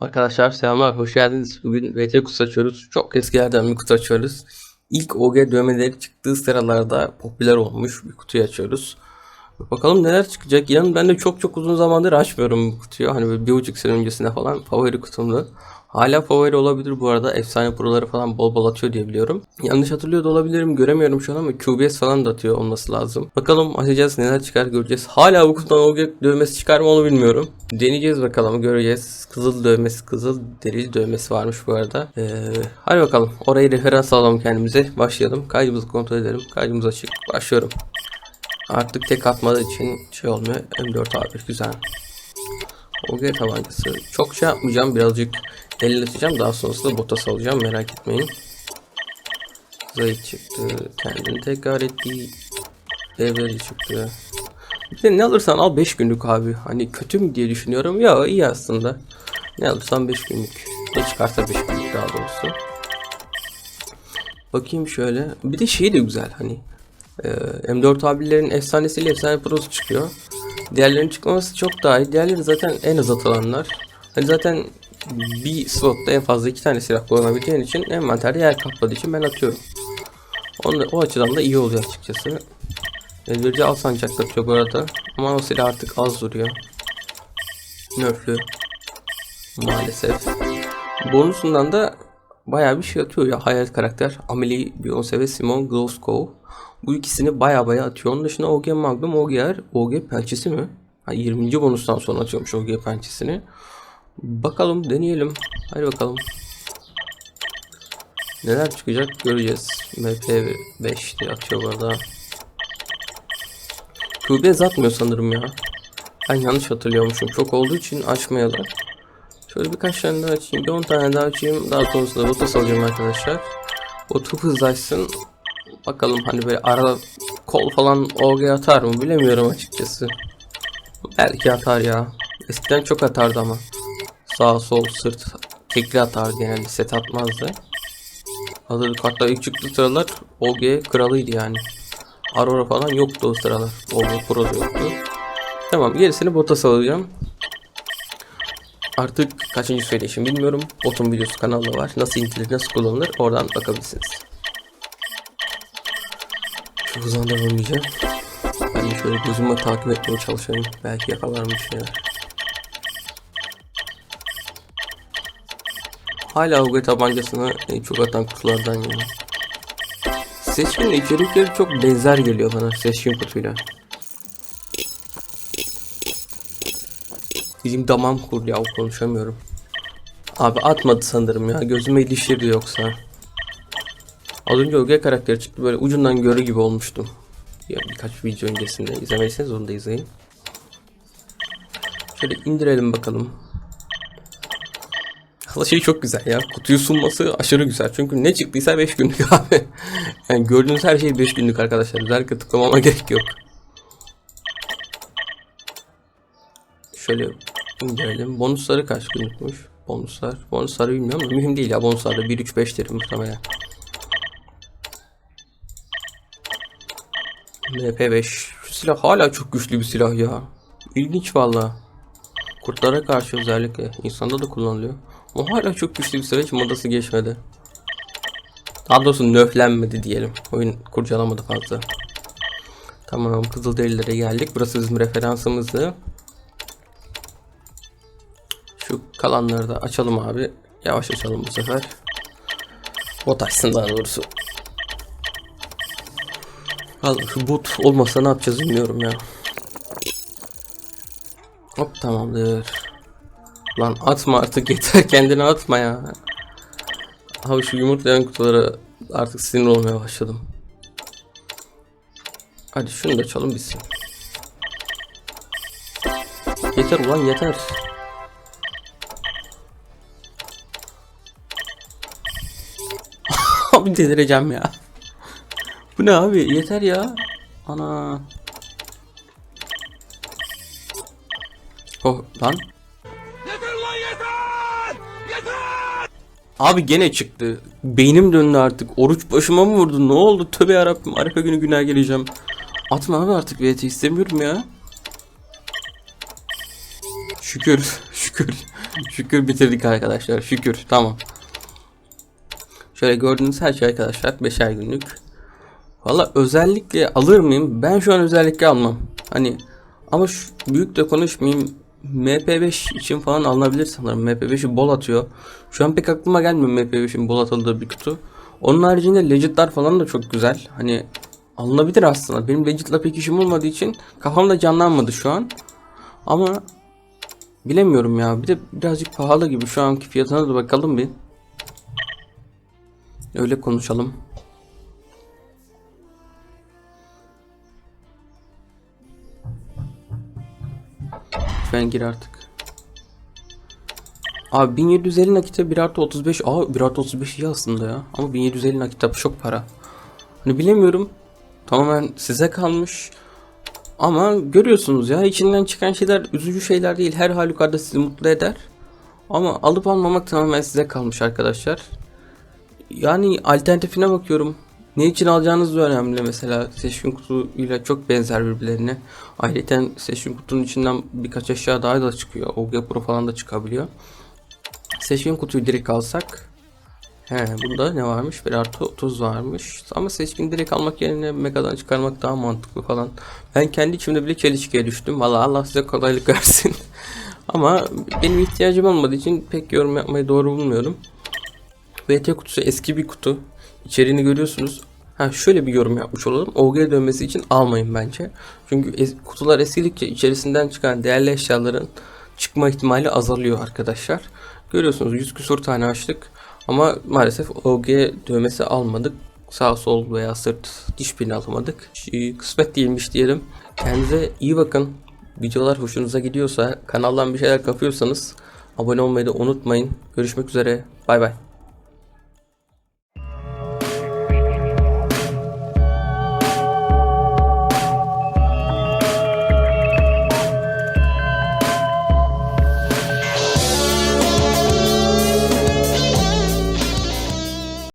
Arkadaşlar selamlar, hoş geldiniz. Bugün VT kutusu açıyoruz. Çok eskilerden bir kutu açıyoruz. İlk OG dövmeleri çıktığı sıralarda popüler olmuş bir kutuyu açıyoruz. Bakalım neler çıkacak. İnan ben de çok çok uzun zamandır açmıyorum bu kutuyu. Hani bir buçuk sene öncesinde falan favori kutumdu. Hala favori olabilir bu arada. Efsane proları falan bol bol atıyor diye biliyorum. Yanlış hatırlıyor da olabilirim. Göremiyorum şu an ama QBS falan da atıyor olması lazım. Bakalım açacağız neler çıkar göreceğiz. Hala bu kutudan OG dövmesi çıkar mı onu bilmiyorum. Deneyeceğiz bakalım göreceğiz. Kızıl dövmesi, kızıl derili dövmesi varmış bu arada. Ee, hadi bakalım. Orayı referans alalım kendimize. Başlayalım. Kaydımızı kontrol edelim. Kaydımız açık. Başlıyorum. Artık tek atmadığı için şey olmuyor. M4 abi güzel. OG tabancası. Çok şey yapmayacağım. Birazcık elleteceğim. Daha sonrasında bota salacağım. Merak etmeyin. Zayıf çıktı. Kendini tekrar etti. Devleri çıktı. Bir de ne alırsan al 5 günlük abi. Hani kötü mü diye düşünüyorum. Ya iyi aslında. Ne alırsan 5 günlük. Ne çıkarsa 5 günlük daha doğrusu. Bakayım şöyle. Bir de şey de güzel hani. e, M4 abilerin efsanesiyle efsane prosu çıkıyor. Diğerlerinin çıkmaması çok daha iyi. Diğerleri zaten en az atılanlar. Hani zaten bir slotta en fazla iki tane silah kullanabileceğin için envanterde yer kapladığı için ben atıyorum. Onu, o açıdan da iyi oluyor açıkçası. Elbirci al sancakta atıyor arada. Ama o silah artık az duruyor. Nörflü. Maalesef. Bonusundan da bayağı bir şey atıyor ya. Hayalet karakter. Amelie, Beyoncé ve Simon Glowskow. Bu ikisini baya baya atıyor. Onun dışında OG Magnum, OGR, OG pençesi mi? Ha, 20. bonustan sonra atıyormuş OG pençesini. Bakalım deneyelim. Hadi bakalım. Neler çıkacak göreceğiz. MP5 diye atıyor bu arada. QBS atmıyor sanırım ya. Ben yanlış hatırlıyormuşum. Çok olduğu için açmayalım. Şöyle birkaç tane daha açayım. Bir 10 tane daha açayım. Daha sonrasında rotas alacağım arkadaşlar. Botu hızlaşsın. Bakalım hani böyle ara kol falan OG atar mı bilemiyorum açıkçası. Belki atar ya. Eskiden çok atardı ama. Sağ sol sırt tekli atardı yani set atmazdı. Hazır kartlar ilk çıktığı sıralar OG kralıydı yani. Aurora falan yoktu o sıralar. OG Pro yoktu. Tamam gerisini bota salacağım. Artık kaçıncı söyleşim bilmiyorum. Botun videosu kanalda var. Nasıl indirilir, nasıl kullanılır oradan bakabilirsiniz. Çok hızlandırmayacağım. Ben de şöyle gözümle takip etmeye çalışıyorum. Belki yakalarım bir şeyler. Hala UG tabancasına en çok atan kutulardan yani. Seçkin içerikleri çok benzer geliyor bana seçkin kutuyla. Bizim damam kurdu ya konuşamıyorum. Abi atmadı sanırım ya gözüme ilişirdi yoksa. Az önce Öge karakteri çıktı böyle ucundan görü gibi olmuştum. Ya birkaç video öncesinde izlemediyseniz onu da izleyin. Şöyle indirelim bakalım. Hala şey çok güzel ya. Kutuyu sunması aşırı güzel. Çünkü ne çıktıysa 5 günlük abi. Yani gördüğünüz her şey 5 günlük arkadaşlar. Özellikle tıklamama gerek yok. Şöyle indirelim. Bonusları kaç günlükmüş? Bonuslar. Bonusları bilmiyorum da mühim değil ya. Bonuslarda 1 3 5 derim muhtemelen. MP5. Şu silah hala çok güçlü bir silah ya. İlginç valla. Kurtlara karşı özellikle insanda da kullanılıyor. O hala çok güçlü bir silah hiç modası geçmedi. Daha doğrusu nöflenmedi diyelim. Oyun kurcalamadı fazla. Tamam Kızılderililere geldik. Burası bizim referansımızdı. Şu kalanları da açalım abi. Yavaş açalım bu sefer. Bot açsın daha doğrusu. Al şu bot olmasa ne yapacağız bilmiyorum ya. Hop tamamdır. Lan atma artık yeter kendini atma ya. Abi şu yumurtlayan kutulara artık sinir olmaya başladım. Hadi şunu da açalım bitsin. Yeter ulan yeter. abi delireceğim ya. Bu ne abi? Yeter ya. Ana. Oh lan. Yeter lan yeter! Yeter! Abi gene çıktı. Beynim döndü artık. Oruç başıma mı vurdu? Ne oldu? Tövbe yarabbim. Arefe günü günah geleceğim. Atma abi artık VT istemiyorum ya. Şükür, şükür, şükür bitirdik arkadaşlar. Şükür, tamam. Şöyle gördüğünüz her şey arkadaşlar 5'er günlük. Valla özellikle alır mıyım? Ben şu an özellikle almam. Hani ama şu büyük de konuşmayayım. MP5 için falan alınabilir sanırım. MP5'i bol atıyor. Şu an pek aklıma gelmiyor MP5'in bol atıldığı bir kutu. Onun haricinde Legit'ler falan da çok güzel. Hani alınabilir aslında. Benim Legit'la pek işim olmadığı için kafamda canlanmadı şu an. Ama bilemiyorum ya. Bir de birazcık pahalı gibi. Şu anki fiyatına da bakalım bir. Öyle konuşalım. Lütfen gir artık. Abi 1750 nakite 1 artı 35. Aa 1 artı 35 iyi aslında ya. Ama 1750 nakite çok para. Hani bilemiyorum. Tamamen size kalmış. Ama görüyorsunuz ya içinden çıkan şeyler üzücü şeyler değil. Her halükarda sizi mutlu eder. Ama alıp almamak tamamen size kalmış arkadaşlar. Yani alternatifine bakıyorum. Ne için alacağınız da önemli mesela. Seçkin kutuyla çok benzer birbirlerine. Ayrıca seçkin kutunun içinden birkaç eşya daha da çıkıyor. OG Pro falan da çıkabiliyor. Seçkin kutuyu direkt alsak. He bunda ne varmış? 1 artı 30 varmış. Ama seçkin direkt almak yerine Mega'dan çıkarmak daha mantıklı falan. Ben kendi içimde bile çelişkiye düştüm. Valla Allah size kolaylık versin. Ama benim ihtiyacım olmadığı için pek yorum yapmayı doğru bulmuyorum. VT kutusu eski bir kutu. İçeriğini görüyorsunuz. Ha şöyle bir yorum yapmış olalım. OG dönmesi için almayın bence. Çünkü es- kutular eskidikçe içerisinden çıkan değerli eşyaların çıkma ihtimali azalıyor arkadaşlar. Görüyorsunuz 100 küsur tane açtık. Ama maalesef OG dövmesi almadık. Sağ sol veya sırt hiçbirini alamadık. Şey, Kısmet değilmiş diyelim. Kendinize iyi bakın. Videolar hoşunuza gidiyorsa kanaldan bir şeyler kapıyorsanız abone olmayı da unutmayın. Görüşmek üzere. Bay bay.